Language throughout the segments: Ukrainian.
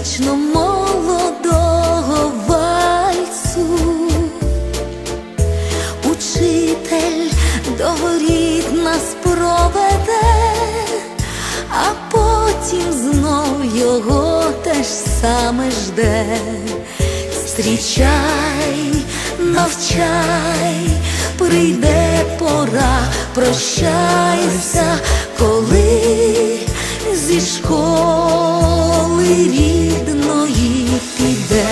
вічно молодого вальсу, учитель догоріть нас проведе, а потім знов його ж саме жде. Зустрічай, навчай, прийде пора, прощайся, коли зі школи рідної піде.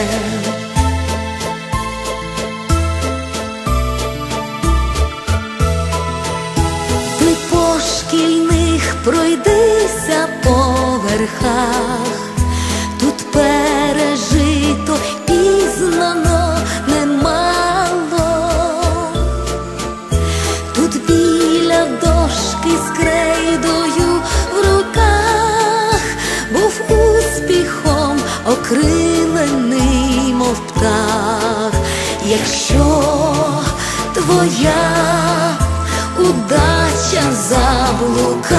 Ти по шкільних пройдися по верхах, успіхом мов птах, якщо твоя удача заблукала,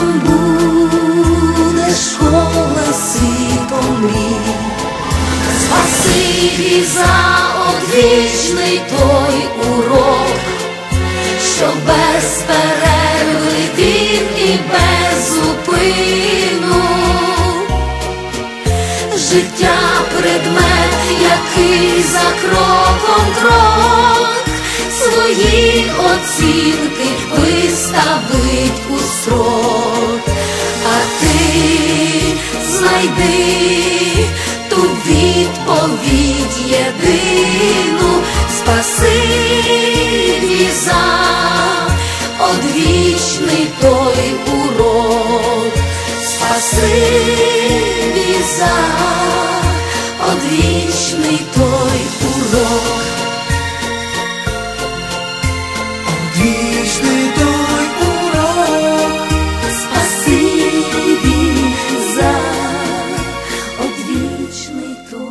нам буде школа світом мрій. Спасибі за одвічний той урок, що без перерви він і без зупину. Життя предмет, який за кроком крок свої оцінки виставить у срок, знайди ту відповідь єдину, спасибі за одвічний той урок, спасибі за одвічний вічний тон.